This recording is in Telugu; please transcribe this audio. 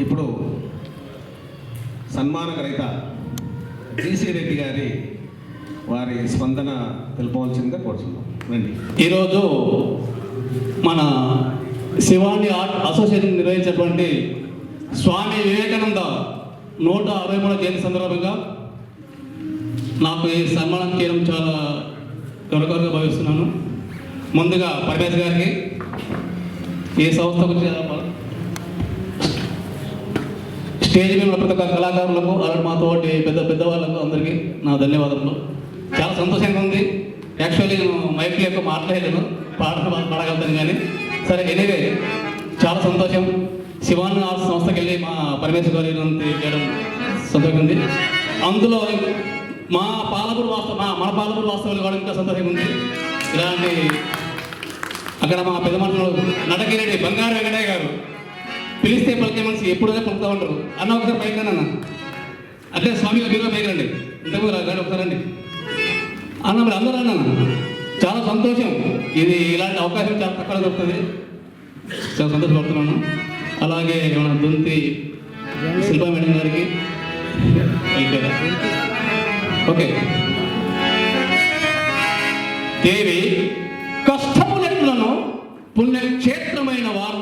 ఇప్పుడు సన్మాన గ్రహీత టీసీ రెడ్డి గారి వారి స్పందన తెలుపవలసిందిగా కోరుతున్నాం రండి. ఈరోజు మన శివాని ఆర్ట్ అసోసియేషన్ నిర్వహించినటువంటి స్వామి వివేకానంద నూట అరవై మూడో జయంతి సందర్భంగా నాకు ఈ సన్మానం చేయడం చాలా గౌరవకరంగా భావిస్తున్నాను. ముందుగా పరమేశ్ గారికి ఈ సంస్థకు చే- స్టేజ్ మీద ప్రతి ఒక్క కళాకారులకు అలాంటి మాతో పెద్ద పెద్ద పెద్దవాళ్ళకు అందరికీ నా ధన్యవాదములు. చాలా సంతోషంగా ఉంది. యాక్చువల్లీ నేను మైక్లో ఎక్కువ మాట్లాడలేను. పాటలు పాడగలుగుతాను కానీ. సరే ఎనీవే చాలా సంతోషం. శివాన్ ఆర్ట్స్ సంస్థకి వెళ్ళి మా పరమేశ్వర గారి చేయడం సంతోషంగా ఉంది. అందులో మా పాలకుడు వాస్తవ మా మన పాలకుడు వాస్తవాలు కూడా ఇంకా సంతోషంగా ఉంది. ఇలాంటి అక్కడ మా పెద్ద మనుషులు నటకిరెడ్డి బంగారు వెంకటయ్య గారు. పిలిస్తే పలికే మనిషి ఎప్పుడైనా పంపుతా ఉంటారు. అన్న ఒకసారి పైకి అన్న. అదే స్వామి గారు మీరు పైకి రండి. ఇంతకు రండి ఒకసారి రండి. అన్న మరి అందరూ అన్న. చాలా సంతోషం. ఇది ఇలాంటి అవకాశం చాలా తక్కువ దొరుకుతుంది. చాలా సంతోషపడుతున్నాను అలాగే మన దొంతి శిల్పా మేడం గారికి. ఓకే దేవి కష్టములెట్లను పుణ్యక్షేత్రమైన వారు